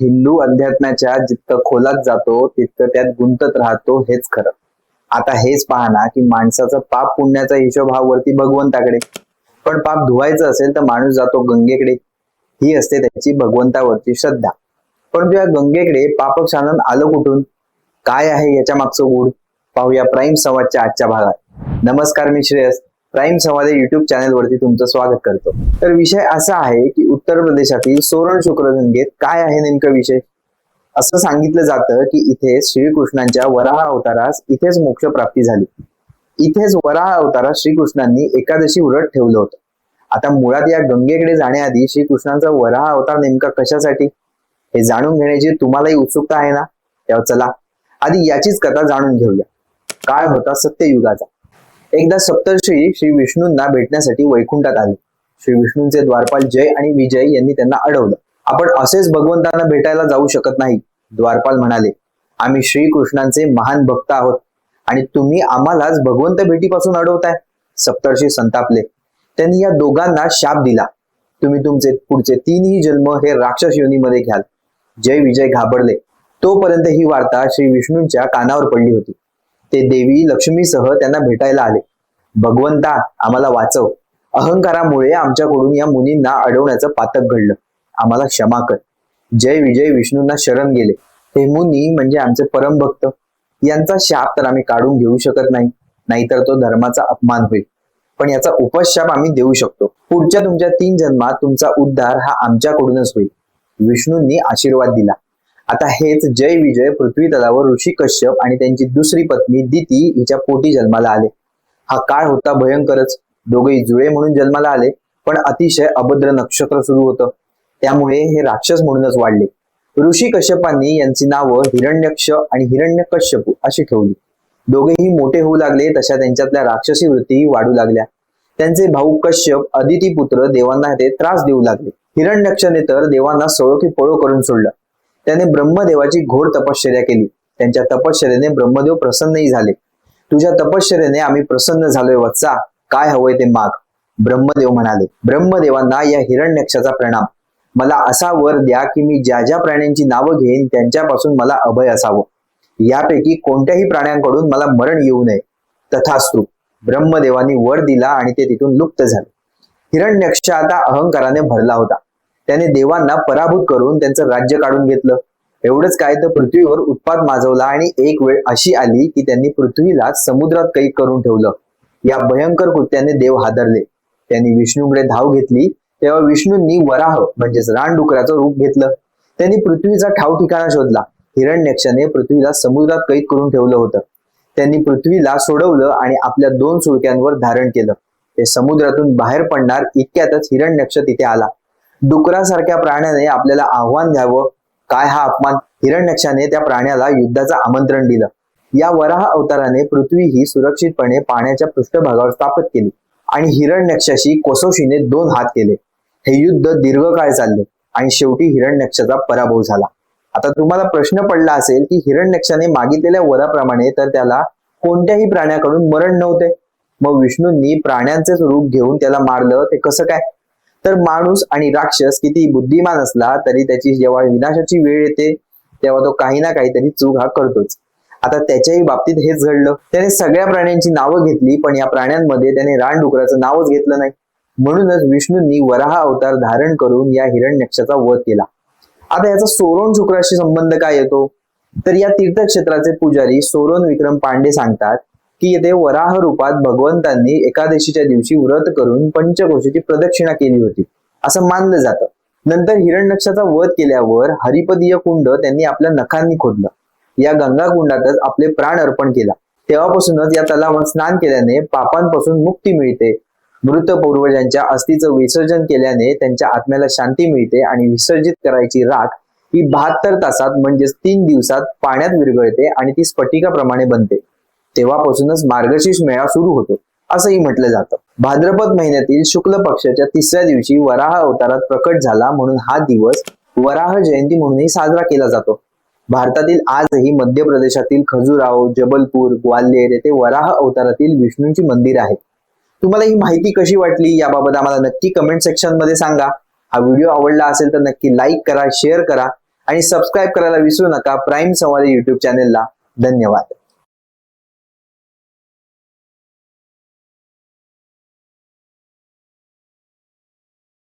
हिंदू अध्यात्माच्या जितकं खोलात जातो तितकं त्यात गुंतत राहतो हेच खरं. आता हेच पहा ना की माणसाचा पाप पुण्याचा हिशोब हा वरती भगवंताकडे. पण पाप धुवायचं असेल तर माणूस जातो गंगेकडे. ही असते त्याची भगवंतावरची श्रद्धा. पण या गंगेकडे पापक्षानन आलं कुठून? काय आहे याच्या मागचं गूढ? पाहूया प्राईम संवादच्या आजच्या भागात. नमस्कार मी Shreyas. Prime Samvad YouTube channel वरती तुमचं स्वागत करतो. तर विषय असा आहे की उत्तर प्रदेशातील सोरण शुक्रगंगेत काय आहे नेमका विषय असं सांगितलं जातं की इथे श्रीकृष्णांच्या वराह अवतारास इथेच मोक्ष प्राप्ती झाली. इथेच वराह अवतारास श्रीकृष्णांनी एकादशी व्रत ठेवलं होतं. आता मुळात या गंगेकडे जाण्याआधी श्रीकृष्णांचा वराह अवतार नेमका कशासाठी? हे जाणून घेण्याची तुम्हालाही उत्सुकता आहे ना? तेव्हा चला. आधी याचीच कथा जाणून घेऊया. काळ होता सत्ययुगाचा? एकदा सप्तर्षी श्री विष्णूंना भेटण्यासाठी वैकुंठात आले. श्री विष्णूंचे द्वारपाल जय आणि विजय यांनी त्यांना अडवलं. आपण असेच भगवंतांना भेटायला जाऊ शकत नाही द्वारपाल म्हणाले. आम्ही श्रीकृष्णांचे महान भक्त आहोत आणि तुम्ही आम्हालाच भगवंत भेटीपासून अडवताय सप्तर्षी संतापले. त्यांनी या दोघांना शाप दिला. तुम्ही तुमचे पुढचे तीनही जन्म हे राक्षस योनीमध्ये घ्याल. जय विजय घाबरले. तोपर्यंत ही वार्ता श्री विष्णूंच्या कानावर पडली होती. ते देवी लक्ष्मीसह त्यांना भेटायला आले. भगवंता आम्हाला वाचव. अहंकारामुळे आमच्याकडून या मुनींना अडवण्याचं पातक घडलं. आम्हाला क्षमा कर. जय विजय विष्णूंना शरण गेले. हे मुनी म्हणजे आमचे परम भक्त यांचा शाप तर आम्ही काढून घेऊ शकत नाही. नाहीतर तो धर्माचा अपमान होईल. पण याचा उपशाप आम्ही देऊ शकतो. पुढच्या तुमच्या तीन जन्मात तुमचा उद्धार हा आमच्याकडूनच होईल. विष्णूंनी आशीर्वाद दिला. आता हेच जय विजय पृथ्वी तलावर ऋषी कश्यप आणि त्यांची दुसरी पत्नी दिती हिच्या पोटी जन्माला आले. हा काळ होता भयंकरच. दोघेही जुळे म्हणून जन्माला आले पण अतिशय अभद्र नक्षत्र सुरू होतं. त्यामुळे हे राक्षस म्हणूनच वाढले. ऋषी कश्यपांनी यांची नावं हिरण्यक्ष आणि हिरण्यकश्यपू अशी ठेवली. दोघेही मोठे होऊ लागले तशा त्यांच्यातल्या राक्षसी वृत्ती वाढू लागल्या. त्यांचे भाऊ कश्यप अदिती पुत्र देवांना ते त्रास देऊ लागले. हिरण्यक्षने तर देवांना सळोखी पळो करून सोडलं. त्याने ब्रह्मदेवाची घोर तपश्चर्या केली. त्यांच्या तपश्चर्याने ब्रह्मदेव प्रसन्नही झाले. तुझ्या तपश्चर्याने आम्ही प्रसन्न झालोय वत्सा. काय हवंय ते माग. ब्रह्मदेव म्हणाले ब्रह्मदेवांना या हिरण्यक्षाचा प्रणाम. मला असा वर द्या की मी ज्या ज्या प्राण्यांची नावं घेईन त्यांच्यापासून मला अभय असावं. यापैकी कोणत्याही प्राण्यांकडून मला मरण येऊ नये. तथास्तु ब्रह्मदेवानी वर दिला आणि ते तिथून लुप्त झाले. हिरण्यक्ष आता अहंकाराने भरला होता. त्याने देवांना पराभूत करून त्यांचं राज्य काढून घेतलं. एवढंच काय तर पृथ्वीवर उत्पाद माजवला आणि एक वेळ अशी आली की त्यांनी पृथ्वीला समुद्रात कैद करून ठेवलं. या भयंकर कृत्याने देव हादरले. त्यांनी विष्णूकडे धाव घेतली. तेव्हा विष्णूंनी वराह म्हणजेच रानडुकराचं रूप घेतलं. त्यांनी पृथ्वीचा ठाव ठिकाणा शोधला. हिरण्यक्षाने पृथ्वीला समुद्रात कैद करून ठेवलं होतं. त्यांनी पृथ्वीला सोडवलं आणि आपल्या दोन सुळक्यांवर धारण केलं. ते समुद्रातून बाहेर पडणार इतक्यातच हिरण्यक्ष तिथे आला. डुकरासारख्या प्राण्याने आपल्याला आव्हान द्यावं. काय हा अपमान? हिरण्यक्षाने त्या प्राण्याला युद्धाचं आमंत्रण दिलं. या वराह अवताराने पृथ्वी ही सुरक्षितपणे पाण्याच्या पृष्ठभागावर स्थापित केली आणि हिरण्यक्षाशी कोसोशीने दोन हात केले. हे युद्ध दीर्घकाळ चालले आणि शेवटी हिरण्यक्षाचा पराभव झाला. आता तुम्हाला प्रश्न पडला असेल की हिरण्यक्षाने मागितलेल्या वराप्रमाणे तर त्याला कोणत्याही प्राण्याकडून मरण नव्हते. मग विष्णूंनी प्राण्यांचेच रूप घेऊन त्याला मारलं ते कसं काय? तर माणूस आणि राक्षस किती बुद्धिमान असला तरी त्याची जेव्हा विनाशाची वेळ येते तेव्हा तो काही ना काहीतरी चूक हा करतोच. आता त्याच्याही बाबतीत हेच घडलं. त्याने सगळ्या प्राण्यांची नावं घेतली पण या प्राण्यांमध्ये त्याने रानडुकराचं नावच घेतलं नाही. म्हणूनच विष्णूंनी वराह अवतार धारण करून या हिरण्यक्षाचा वध केला. आता याचा सोरोन शुक्राशी संबंध काय येतो? तर या तीर्थक्षेत्राचे पुजारी सोरोन विक्रम पांडे सांगतात की येथे वराह रूपात भगवंतांनी एकादशीच्या दिवशी व्रत करून पंचकोशीची प्रदक्षिणा केली होती. असं मानलं जातं. नंतर हिरण्यक्षाचा वध केल्यावर हरिपदीय कुंड त्यांनी आपल्या नखांनी खोदलं. या गंगा कुंडातच आपले प्राण अर्पण केला. तेव्हापासूनच या तलावात स्नान केल्याने पापांपासून मुक्ती मिळते. मृत पूर्वजांच्या अस्थीचं विसर्जन केल्याने त्यांच्या आत्म्याला शांती मिळते आणि विसर्जित करायची राख ही बहात्तर तासात म्हणजेच तीन दिवसात पाण्यात विरघळते आणि ती स्फटिकाप्रमाणे बनते. तेव्हापासूनच मार्गशीर्ष मेळा सुरू होतो असंही म्हटलं जातं. भाद्रपद महिन्यातील शुक्ल पक्षाच्या तिसऱ्या दिवशी वराह अवतारात प्रकट झाला म्हणून हा दिवस वराह जयंती म्हणूनही साजरा केला जातो. भारतातील आजही मध्य प्रदेशातील खजुराहो जबलपूर ग्वाल्हेर येथे वराह अवतारातील विष्णूंची मंदिर आहेत तुम्हाला ही माहिती कशी वाटली याबाबत आम्हाला नक्की कमेंट सेक्शनमध्ये सांगा. हा व्हिडिओ आवडला असेल तर नक्की लाईक करा शेअर करा आणि सबस्क्राईब करायला विसरू नका. प्राईम संवाद युट्यूब चॅनेलला धन्यवाद.